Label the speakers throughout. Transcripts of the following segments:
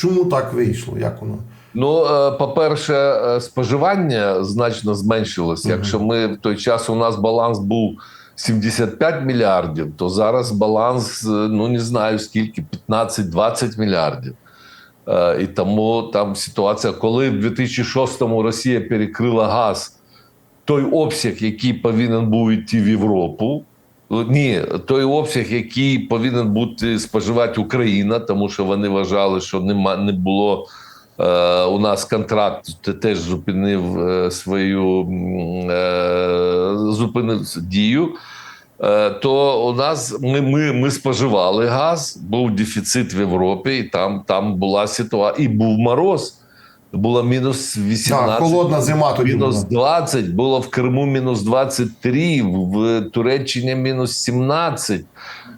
Speaker 1: Чому так вийшло? Як воно?
Speaker 2: Ну, е, по-перше, е, споживання значно зменшилось. Якщо ми в той час у нас баланс був 75 мільярдів, то зараз баланс, е, ну не знаю скільки, 15-20 мільярдів. І тому там ситуація, коли в 2006-му Росія перекрила газ, той обсяг, який повинен був йти в Європу. Ні, той обсяг, який повинен бути споживати Україна, тому що вони вважали, що нема не було е, у нас контракт, теж зупинив е, свою е, зупинив дію. Е, то у нас ми, ми, ми споживали газ, був дефіцит в Європі, і там, там була ситуація, і був мороз. Було мінус 18.
Speaker 1: Так, холодна зима тоді
Speaker 2: Мінус
Speaker 1: була.
Speaker 2: 20, було в Криму мінус 23, в Туреччині мінус 17,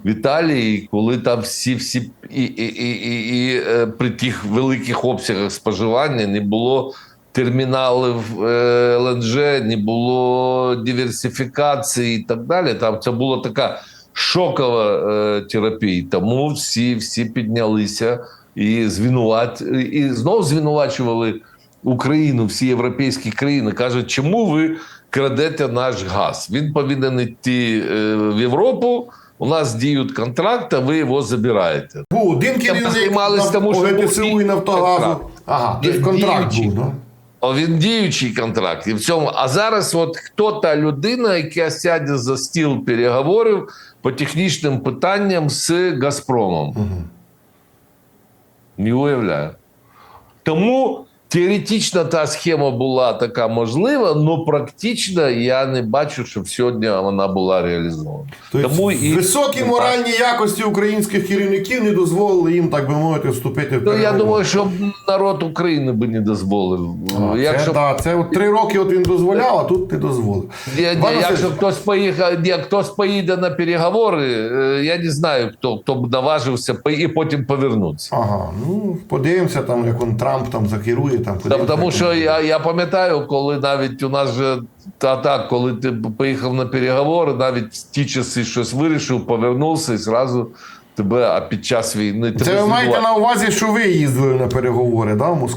Speaker 2: в Італії, коли там всі всі і, і, і, і, і е, при тих великих обсягах споживання не було терміналів е, ЛНЖ, не було диверсифікації і так далі. Там це була така шокова е, терапія. Тому всі, всі піднялися і звинуват і знов звинувачували Україну, всі європейські країни. кажуть, чому ви крадете наш газ? Він повинен йти е, в Європу. У нас діють контракти, ви його забираєте.
Speaker 1: Був один керівник
Speaker 2: тому, що
Speaker 1: ГТСУ і Нафтогазу.
Speaker 2: контракт.
Speaker 1: Ага, контракт був, да?
Speaker 2: Він діючий контракт. І в цьому. А зараз, от хто та людина, яка сяде за стіл переговорів по технічним питанням з Газпромом?
Speaker 1: Угу.
Speaker 2: Не уявляю. Тому теоретично та схема була така можлива, але практично я не бачу, щоб сьогодні вона була реалізована.
Speaker 1: Тобто
Speaker 2: Тому і-
Speaker 1: високі моральні якості українських керівників не дозволили їм, так би мовити, вступити в
Speaker 2: Ну, я думаю, що народ України би не дозволив.
Speaker 1: А,
Speaker 2: якщо
Speaker 1: це, да, це от три роки от він дозволяв, а тут не дозволив.
Speaker 2: Ні, ні, якщо хтось поїхав, ні, хтось поїде на переговори, е, я не знаю, хто, хто б наважився і потім повернутися.
Speaker 1: Ага, ну подивимося, там, як он Трамп там закерує. Там,
Speaker 2: Та, тому що я, я пам'ятаю, коли навіть у нас же та так, коли ти поїхав на переговори, навіть в ті часи щось вирішив, повернувся і зразу тебе, а під час війни тебе
Speaker 1: Це ви маєте на увазі, що ви їздили на переговори, да, в Москву?